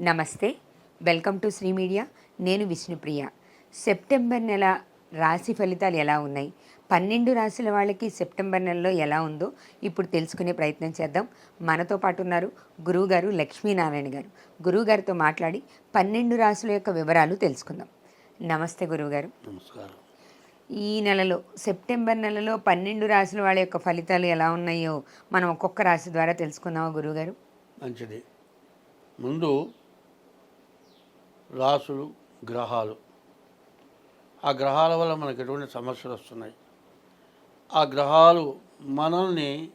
నమస్తే welcome to Shri media. నేను Vishnupriya. September నెల రాశి ఫలితాలు ఎలా ఉన్నాయి? పన్నెండు రాశుల వాళ్ళకి సెప్టెంబర్ నెలలో ఎలా ఉందో ఇప్పుడు తెలుసుకునే ప్రయత్నం చేద్దాం. మనతో పాటు ఉన్నారు గురువుగారు లక్ష్మీనారాయణ గారు. గురువుగారితో మాట్లాడి పన్నెండు రాశుల యొక్క వివరాలు తెలుసుకుందాం. నమస్తే గురువుగారు. నమస్కారం. ఈ నెలలో సెప్టెంబర్ నెలలో పన్నెండు రాశుల వాళ్ళ యొక్క ఫలితాలు ఎలా ఉన్నాయో మనం ఒక్కొక్క రాశి ద్వారా తెలుసుకుందామా గురువుగారు? మంచిది. ముందు రాసులు గ్రహాలు. ఆ గ్రహాల వల్ల మనకు ఎటువంటి సమస్యలు వస్తున్నాయి? ఆ గ్రహాలు మనల్ని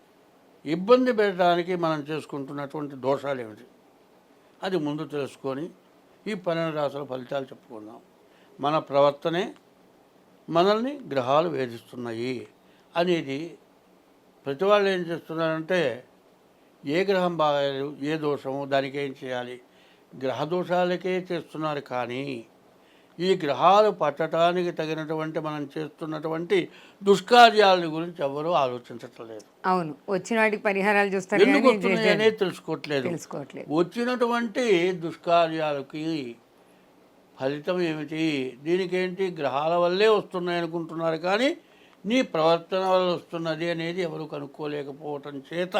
ఇబ్బంది పెట్టడానికి మనం చేసుకుంటున్నటువంటి దోషాలు ఏమిటి? అది ముందు తెలుసుకొని ఈ పన్నెండు రాసుల ఫలితాలు చెప్పుకుందాం. మన ప్రవర్తనే మనల్ని గ్రహాలు వేధిస్తున్నాయి అనేది ప్రతి వాళ్ళు ఏం చేస్తున్నారంటే ఏ గ్రహం బాగాలేదు ఏ దోషము దానికి ఏం చేయాలి? గ్రహ దోషాలకే చేస్తున్నారు కానీ ఈ గ్రహాలు పట్టడానికి తగినటువంటి మనం చేస్తున్నటువంటి దుష్కార్యాల గురించి ఎవరూ ఆలోచించటం లేదు అవును. వచ్చిన వాటికి పరిహారాలు చూస్తారు ఎందుకు వస్తున్నాయి అనేది తెలుసుకోవట్లేదు. తెలుసుకోవట్లేదు. వచ్చినటువంటి దుష్కార్యాలకి ఫలితం ఏమిటి? దీనికేంటి? గ్రహాల వల్లే వస్తున్నాయి అనుకుంటున్నారు కానీ నీ ప్రవర్తన వల్ల వస్తున్నది అనేది ఎవరు కనుక్కోలేకపోవటం చేత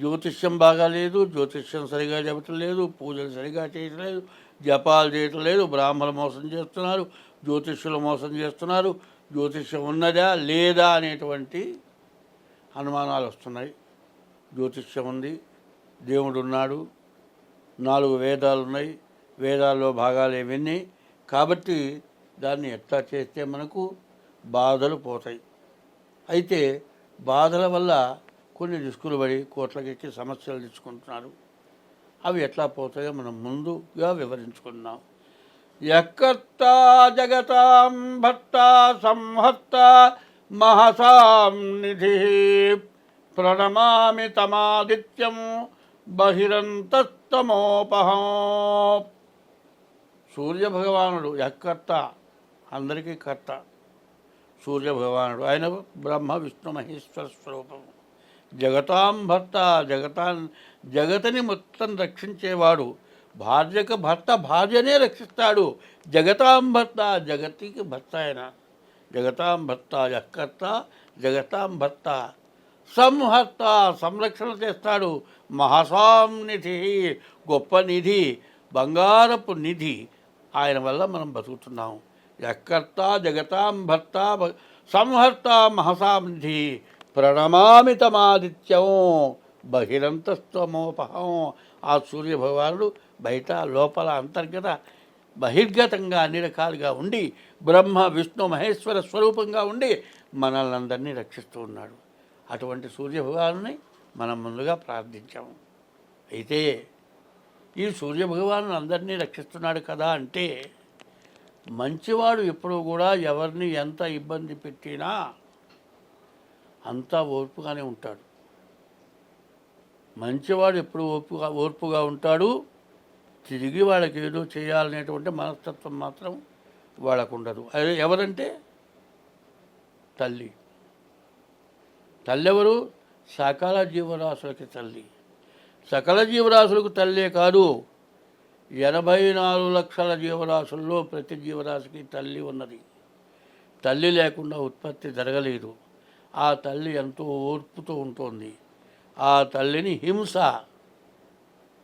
జ్యోతిష్యం బాగాలేదు జ్యోతిష్యం సరిగా చెప్పటం లేదు పూజలు సరిగా చేయటం లేదు జపాలు చేయటం లేదు బ్రాహ్మణులు మోసం చేస్తున్నారు జ్యోతిష్యులు మోసం చేస్తున్నారు జ్యోతిష్యం ఉన్నదా లేదా అనేటువంటి అనుమానాలు వస్తున్నాయి. జ్యోతిష్యం ఉంది దేవుడు ఉన్నాడు నాలుగు వేదాలు ఉన్నాయి వేదాల్లో భాగాలు ఇవన్నీ కాబట్టి దాన్ని ఎట్లా చేస్తే మనకు బాధలు పోతాయి. అయితే బాధల వల్ల కొన్ని రిస్కులు పడి కోట్లకెక్కి సమస్యలు తెచ్చుకుంటున్నారు. అవి ఎట్లా పోతాయో మనం ముందుగా వివరించుకున్నాం ఎక్కత్త జగతాం భర్త సంహర్త మహసాం నిధి ప్రణమామి తమాదిత్యం బహిరంతస్తమోపహం. సూర్యభగవానుడు ఎక్కర్త అందరికీ కర్త. సూర్యభగవానుడు ఆయన బ్రహ్మ విష్ణు మహేశ్వర స్వరూపము. జగతాం భర్త జగతాన్ జగతిని మొత్తం రక్షించేవాడు. భార్యకు భర్త భార్యనే రక్షిస్తాడు. జగతాం భర్త జగతికి భర్త ఆయన. జగతాం భర్త యక్కర్త జగతాం భర్త. సంహర్త సంరక్షణ చేస్తాడు. మహాసాం నిధి గొప్ప నిధి బంగారపు నిధి ఆయన వల్ల మనం బతుకుతున్నాం. యక్కర్త జగతాం భర్త సంహర్త మహసాం నిధి. ప్రణమామి తమాదిత్యం ఆ సూర్య భగవానుడు బయట లోపల అంతర్గత బహిర్గతంగా అన్ని రకాలుగా ఉండి బ్రహ్మ విష్ణు మహేశ్వర స్వరూపంగా ఉండి మనల్ని అందరినీ రక్షిస్తూ ఉన్నాడు. అటువంటి సూర్యభగవానుని మనం ముందుగా ప్రార్థించాము. అయితే ఈ సూర్య భగవాను అందరినీ రక్షిస్తున్నాడు కదా అంటే మంచివాడు ఎప్పుడూ కూడా ఎవరిని ఎంత ఇబ్బంది పెట్టినా అంతా ఓర్పుగానే ఉంటాడు. మంచివాడు ఎప్పుడు ఓర్పుగా ఓర్పుగా ఉంటాడు. తిరిగి వాళ్ళకి ఏదో చేయాలనేటువంటి మనస్తత్వం మాత్రం వాళ్ళకు ఉండదు అదే ఎవరంటే? తల్లి. తల్లి ఎవరు సకల జీవరాశులకి తల్లి. సకల జీవరాశులకు తల్లే కాదు ఎనభై నాలుగు లక్షల జీవరాశుల్లో ప్రతి జీవరాశికి తల్లి ఉన్నది. తల్లి లేకుండా ఉత్పత్తి జరగలేదు. ఆ తల్లి ఎంతో ఓర్పుతో ఉంటుంది. ఆ తల్లిని హింస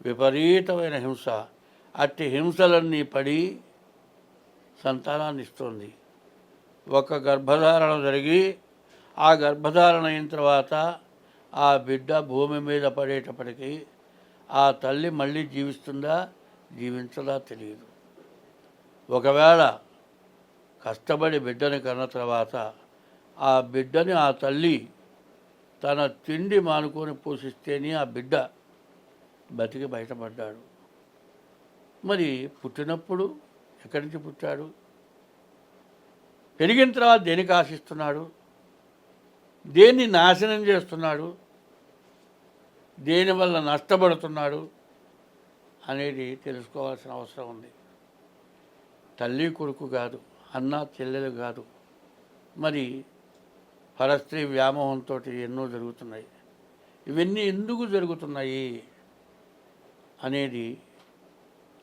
విపరీతమైన హింస. అట్టి హింసలన్నీ పడి సంతానాన్ని ఇస్తుంది ఒక గర్భధారణ జరిగి ఆ గర్భధారణ అయిన తర్వాత ఆ బిడ్డ భూమి మీద పడేటప్పటికీ ఆ తల్లి మళ్ళీ జీవిస్తుందా జీవించదా తెలియదు. ఒకవేళ కష్టపడి బిడ్డని కన్న తర్వాత ఆ బిడ్డని ఆ తల్లి తన తిండి మానుకొని పోషిస్తేనే ఆ బిడ్డ బతికి బయటపడ్డాడు. మరి పుట్టినప్పుడు ఎక్కడి నుంచి పుట్టాడు? పెరిగిన తర్వాత దేనికి ఆశిస్తున్నాడు? దేన్ని నాశనం చేస్తున్నాడు? దేనివల్ల నష్టపడుతున్నాడు అనేది తెలుసుకోవాల్సిన అవసరం ఉంది. తల్లి కొడుకు కాదు అన్న చెల్లెలు కాదు. మరి పరస్త్రీ వ్యామోహంతో ఎన్నో జరుగుతున్నాయి. ఇవన్నీ ఎందుకు జరుగుతున్నాయి అనేది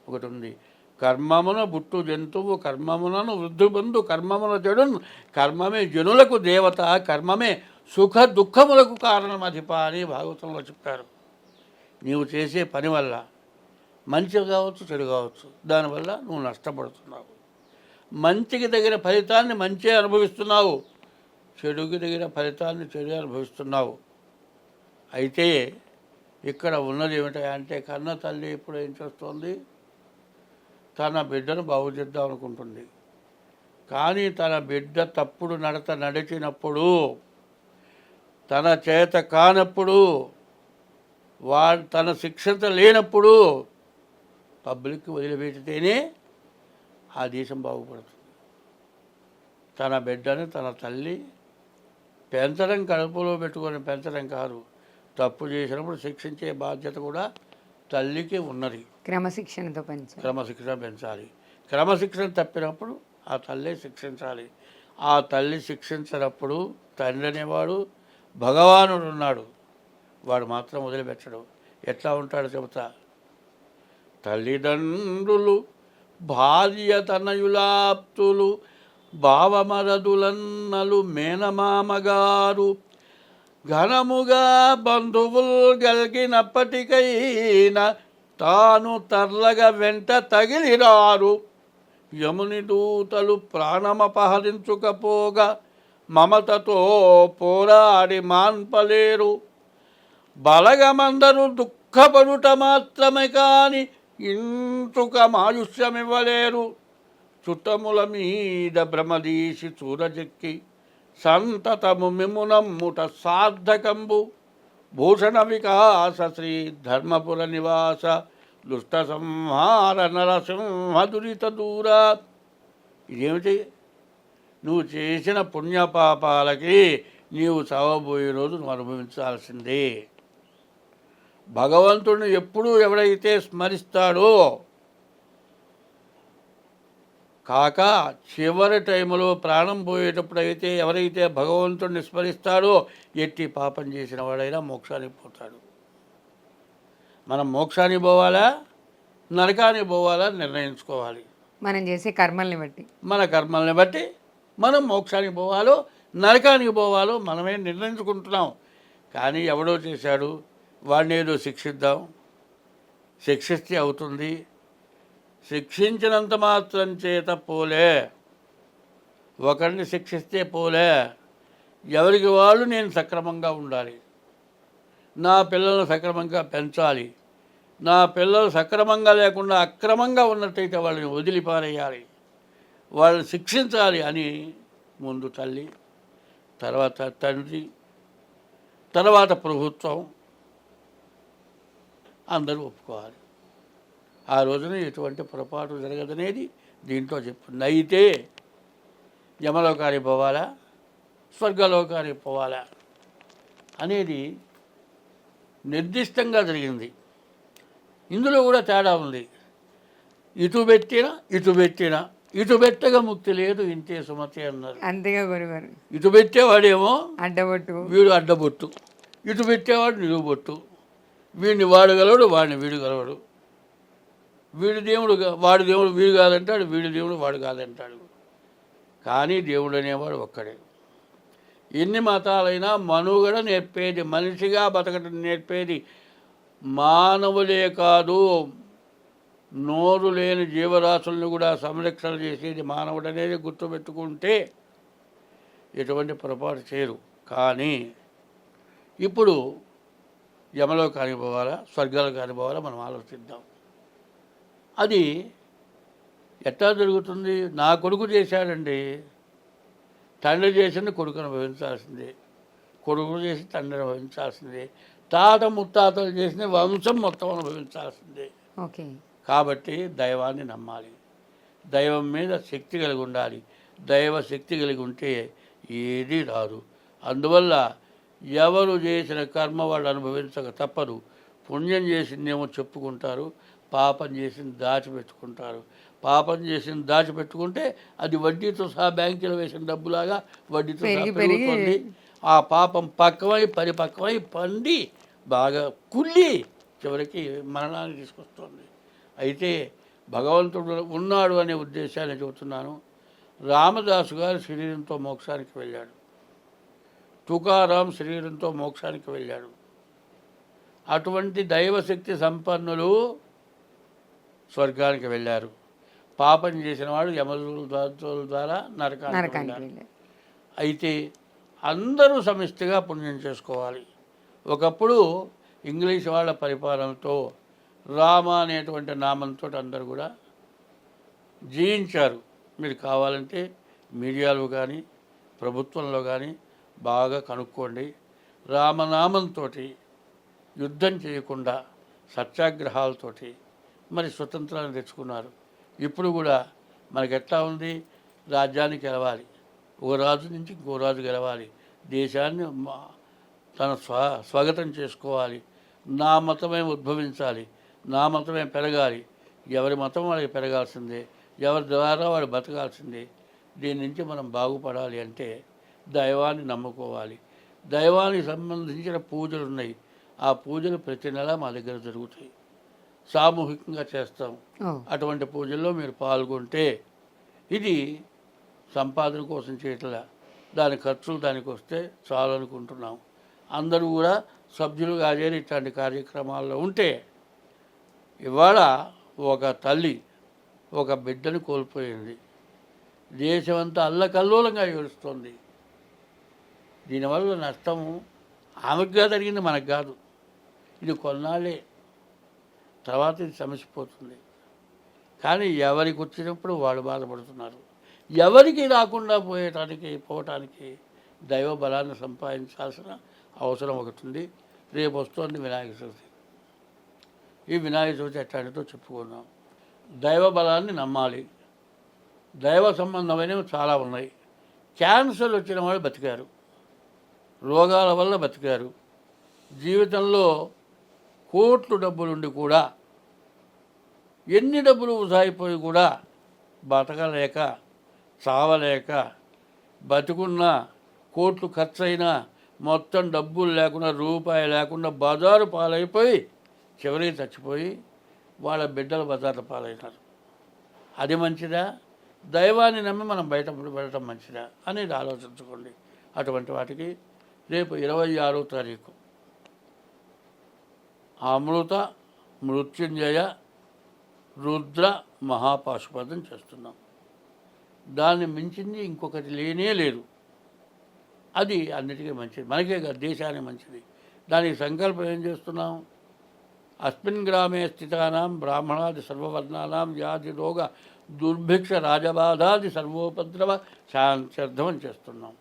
ఒకటి ఉంది కర్మమున బుట్టు జంతువు కర్మమునను వృద్ధుబంధు కర్మమున జడున్ కర్మమే జనులకు దేవత కర్మమే సుఖ దుఃఖములకు కారణం అధిప అని భాగవతంలో చెప్పారు నీవు చేసే పని వల్ల మంచి కావచ్చు చెడు కావచ్చు దానివల్ల నువ్వు నష్టపడుతున్నావు. మంచికి తగిన ఫలితాన్ని మంచి అనుభవిస్తున్నావు. చెడుకి తగిన ఫలితాలను చెడు అనుభవిస్తున్నావు. అయితే ఇక్కడ ఉన్నది అంటే కన్న తల్లి ఇప్పుడు ఏం చేస్తోంది? తన బిడ్డను బాగు చేద్దాం అనుకుంటుంది. కానీ తన బిడ్డ తప్పుడు నడత నడిచినప్పుడు తన చేత కానప్పుడు వా తన శిక్షత లేనప్పుడు పబ్లిక్ వదిలిపెడితేనే ఆ దేశం బాగుపడుతుంది. తన బిడ్డని తన తల్లి పెంచడం కడుపులో పెట్టుకొని పెంచడం కాదు. తప్పు చేసినప్పుడు శిక్షించే బాధ్యత కూడా తల్లికి ఉన్నది. క్రమశిక్షణతో పెంచాలి. క్రమశిక్షణ పెంచాలి. క్రమశిక్షణ తప్పినప్పుడు ఆ తల్లి శిక్షించాలి. ఆ తల్లి శిక్షించినప్పుడు తండ్రి అనేవాడు భగవానుడు ఉన్నాడు. వాడు మాత్రం వదిలిపెట్టడు. ఎట్లా ఉంటాడో చెబుతా. తల్లిదండ్రులు భార్య తనయులాప్తులు భావమరదులన్నలు మేనమామగారు ఘనముగా బంధువులు గలిగినప్పటికైనా తాను తర్లగ వెంట తగిలిరారు. యముని దూతలు ప్రాణమపహరించుకపోగా మమతతో పోరాడి మాన్పలేరు. బలగమందరూ దుఃఖపడుట మాత్రమే కాని ఇంచుక మాయుష్యమివ్వలేరు. చుట్టముల మీద భ్రమదీసి చూరజెక్కి సంతతము మిమునమ్ముట సార్థకంబు. భూషణ వికాస శ్రీ ధర్మపుర నివాస దుష్ట సంహార నరసింహ దురిత దూర. ఇదేమిటి? నువ్వు చేసిన పుణ్యపాపాలకి నీవు చావబోయే రోజు నువ్వు అనుభవించాల్సిందే. భగవంతుడిని ఎప్పుడూ ఎవడైతే స్మరిస్తాడో కాక చివరి టైంలో ప్రాణం పోయేటప్పుడు అయితే ఎవరైతే భగవంతుడిని స్మరిస్తాడో ఎట్టి పాపం చేసిన వాడైనా మోక్షానికి పోతాడు. మనం మోక్షానికి పోవాలా? నరకానికి పోవాలా? నిర్ణయించుకోవాలి. మనం చేసే కర్మల్ని బట్టి. మన కర్మల్ని బట్టి మనం మోక్షానికి పోవాలో నరకానికి పోవాలో మనమే నిర్ణయించుకుంటున్నాం. కానీ ఎవడో చేశాడు? వాడిని ఏదో శిక్షిద్దాం. శిక్షిస్తే అవుతుంది. శిక్షించినంత మాత్రం చేత పోలే. ఒకరిని శిక్షిస్తే పోలే. ఎవరికి వాళ్ళు నేను సక్రమంగా ఉండాలి. నా పిల్లలను సక్రమంగా పెంచాలి. నా పిల్లలు సక్రమంగా లేకుండా అక్రమంగా ఉన్నట్టయితే వాళ్ళని వదిలిపారేయాలి. వాళ్ళని శిక్షించాలి అని ముందు తల్లి తర్వాత తండ్రి తర్వాత ప్రభుత్వం అందరూ ఒప్పుకోవాలి. ఆ రోజున ఎటువంటి పొరపాటు జరగదనేది దీంట్లో చెప్తుంది. అయితే యమలోకానికి పోవాలా? స్వర్గలోకానికి పోవాలా? అనేది నిర్దిష్టంగా జరిగింది. ఇందులో కూడా తేడా ఉంది. ఇటు పెట్టిన ఇటు పెట్టిన. ఇటు పెట్టగా ముక్తి లేదు ఇంతే సుమతి అన్నారు. అంతేగా గురుగారు. ఇటు పెట్టేవాడేమో అడ్డబొట్టు. వీడు అడ్డబొట్టు. ఇటు పెట్టేవాడు నిలువుబొట్టు వీడిని వాడు గలవాడు వాడిని వీడు గలవాడు. వీడి దేవుడు వాడు వాడి దేవుడు వీడు కాదంటాడు వీడి దేవుడు వాడు కాదంటాడు. కానీ దేవుడు అనేవాడు ఒక్కడే. ఎన్ని మతాలైనా మనుగడ నేర్పేది మనిషిగా బతకడం నేర్పేది మానవులే కాదు. నోరు లేని జీవరాశులను కూడా సంరక్షణ చేసేది మానవుడు అనేది గుర్తుపెట్టుకుంటే ఎటువంటి పొరపాటు చేయరు. కానీ ఇప్పుడు యమలో కానిపోవాలా స్వర్గాలు కానిపోవాలా మనం ఆలోచిద్దాం. అది ఎట్లా జరుగుతుంది? నా కొడుకు చేశాడండి. తండ్రి చేసింది కొడుకు అనుభవించాల్సిందే కొడుకు చేసి తండ్రి అనుభవించాల్సిందే తాత ముత్తాతలు చేసిన వంశం మొత్తం అనుభవించాల్సిందే ఓకే. కాబట్టి దైవాన్ని నమ్మాలి. దైవం మీద శక్తి కలిగి ఉండాలి. దైవ శక్తి కలిగి ఉంటే ఏది రాదు. అందువల్ల ఎవరు చేసిన కర్మ వాళ్ళు అనుభవించక తప్పదు. పుణ్యం చేసిందేమో చెప్పుకుంటారు. పాపం చేసింది దాచిపెట్టుకుంటారు. పాపం చేసింది దాచిపెట్టుకుంటే అది వడ్డీతో సహా బ్యాంకులో వేసిన డబ్బులాగా వడ్డీతో సహా పెరిగి పెరిగి. పెరుగుతుంది. ఆ పాపం పక్కమై పరిపక్వమై పండి బాగా కుళ్ళి చివరికి మరణాన్ని తీసుకొస్తుంది. అయితే భగవంతుడు ఉన్నాడు అనే ఉద్దేశాన్ని చెబుతున్నాను. రామదాసు గారు శరీరంతో మోక్షానికి వెళ్ళాడు. తుకారాం శరీరంతో మోక్షానికి వెళ్ళాడు. అటువంటి దైవశక్తి సంపన్నులు స్వర్గానికి వెళ్ళారు. పాపం చేసిన వాడు యమదుల ద్వారా- ద్వారా నరకానికి వెళ్ళారు. అయితే అందరూ సమిష్టిగా పుణ్యం చేసుకోవాలి. ఒకప్పుడు ఇంగ్లీష్ వాళ్ళ పరిపాలనతో రామ అనేటువంటి నామంతో అందరూ కూడా జీవించారు. మీరు కావాలంటే మీడియాలో కానీ ప్రభుత్వంలో కానీ బాగా కనుక్కోండి. రామనామంతో యుద్ధం చేయకుండా సత్యాగ్రహాలతోటి మరి స్వతంత్రాన్ని తెచ్చుకున్నారు. ఇప్పుడు కూడా మనకు ఎట్లా ఉంది? రాజ్యాన్ని గెలవాలి. ఓ రాజు నుంచి ఇంకో రాజు గెలవాలి. దేశాన్ని మా- తన స్వ స్వాగతం చేసుకోవాలి. నా మతమే ఉద్భవించాలి. నా మతమే పెరగాలి. ఎవరి మతం వాళ్ళకి పెరగాల్సిందే. ఎవరి ద్వారా వాడు బతకాల్సిందే. దీని నుంచి మనం బాగుపడాలి అంటే దైవాన్ని నమ్ముకోవాలి. దైవానికి సంబంధించిన పూజలు ఉన్నాయి ఆ పూజలు ప్రతి నెల మా దగ్గర జరుగుతాయి. సామూహికంగా చేస్తాం. అటువంటి పూజల్లో మీరు పాల్గొంటే ఇది సంపాదన కోసం చేయట్లా. దాని ఖర్చులు దానికి వస్తే చాలు అనుకుంటున్నాం. అందరూ కూడా సభ్యులుగా చేరి ఇట్లాంటి కార్యక్రమాల్లో ఉంటే ఇవాళ ఒక తల్లి ఒక బిడ్డను కోల్పోయింది. దేశమంతా అల్లకల్లోలంగా ఏడుస్తుంది. దీనివల్ల నష్టము ఆమెకు కాదు జరిగింది మనకు కాదు. ఇది కొన్నాళ్ళే. తర్వాత ఇది సమసిపోతుంది. కానీ ఎవరికి వచ్చినప్పుడు వాళ్ళు బాధపడుతున్నారు. ఎవరికి రాకుండా పోయేటానికి పోవటానికి దైవ బలాన్ని సంపాదించాల్సిన అవసరం ఒకటి ఉంది. రేపు వస్తుంది వినాయక చవితి. ఈ వినాయక చవితి ఎట్లాంటిదో చెప్పుకున్నాం దైవ బలాన్ని నమ్మాలి. దైవ సంబంధమైనవి చాలా ఉన్నాయి. క్యాన్సర్ వచ్చిన వాళ్ళు బతికారు. రోగాల వల్ల బతికారు. జీవితంలో కోట్లు డబ్బులుండి కూడా ఎన్ని డబ్బులు ఉసాయిపోయి కూడా బతకలేక చావలేక బతుకున్నా కోట్లు ఖర్చయినా మొత్తం డబ్బులు లేకుండా రూపాయి లేకుండా బజారు పాలైపోయి చివరికి చచ్చిపోయి వాళ్ళ బిడ్డలు బజారు పాలైనారు. అది మంచిదా? దైవాన్ని నమ్మి మనం బయట పెట్టడం మంచిదా? అనేది ఆలోచించుకోండి. అటువంటి వాటికి రేపు ఇరవై ఆరో తారీఖు. అమృత మృత్యుంజయ రుద్ర మహాపాశుపదం చేస్తున్నాం. దాన్ని మించింది ఇంకొకటి లేనే లేదు. అది అన్నిటికీ మంచిది. మనకే కాదు దేశానికి మంచిది. దానికి సంకల్పం ఏం చేస్తున్నాం? అస్మిన్ గ్రామే స్థితానాం బ్రాహ్మణాది సర్వవర్ణానాం వ్యాధి రోగ దుర్భిక్ష రాజబాధాది సర్వోపద్రవ శాంత్యర్థం అని చేస్తున్నాం.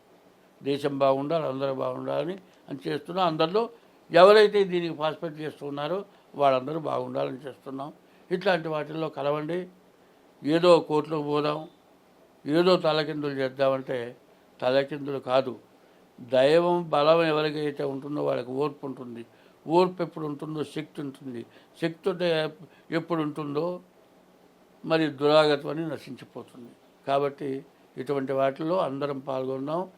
దేశం బాగుండాలి అందరూ బాగుండాలని అని చేస్తున్నాం. అందరిలో ఎవరైతే దీనికి పార్టిసిపేట్ చేస్తున్నారో వాళ్ళందరూ బాగుండాలని చేస్తున్నాం. ఇట్లాంటి వాటిల్లో కలవండి. ఏదో కోర్టులో పోదాం. ఏదో తలకిందులు చేద్దామంటే తలకిందులు కాదు. దైవం బలం ఎవరికైతే ఉంటుందో వాళ్ళకి ఓర్పు ఉంటుంది. ఓర్పు ఎప్పుడు ఉంటుందో శక్తి ఉంటుంది. శక్తి ఉంటే ఎప్పుడు ఉంటుందో మరి దురాగతం నశించిపోతుంది. కాబట్టి ఇటువంటి వాటిల్లో అందరం పాల్గొన్నాం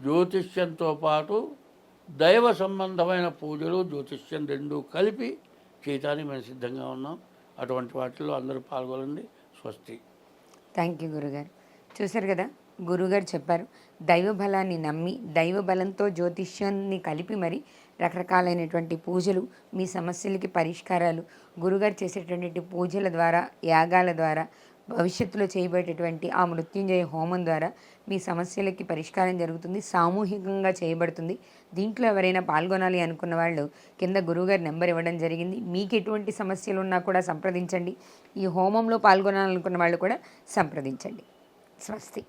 జ్యోతిష్యంతో పాటు దైవ సంబంధమైన పూజలు జ్యోతిష్యం రెండూ కలిపి చేయటానికి మేము సిద్ధంగా ఉన్నాం. అటువంటి వాటిల్లో అందరూ పాల్గొనండి. స్వస్తి. థ్యాంక్ యూ గురుగారు. చూశారు కదా గురుగారు చెప్పారు దైవ బలాన్ని నమ్మి దైవ బలంతో జ్యోతిష్యాన్ని కలిపి మరి రకరకాలైనటువంటి పూజలు మీ సమస్యలకి పరిష్కారాలు గురుగారు చేసేటటువంటి పూజల ద్వారా యాగాల ద్వారా భవిష్యత్తులో చేయబడేటటువంటి ఆ మృత్యుంజయ హోమం ద్వారా మీ సమస్యలకి పరిష్కారం జరుగుతుంది సామూహికంగా చేయబడుతుంది. దీంట్లో ఎవరైనా పాల్గొనాలి అనుకున్న వాళ్ళు కింద గురువుగారి నెంబర్ ఇవ్వడం జరిగింది. మీకు ఎటువంటి సమస్యలు ఉన్నా కూడా సంప్రదించండి. ఈ హోమంలో పాల్గొనాలనుకున్న వాళ్ళు కూడా సంప్రదించండి. స్వస్తి.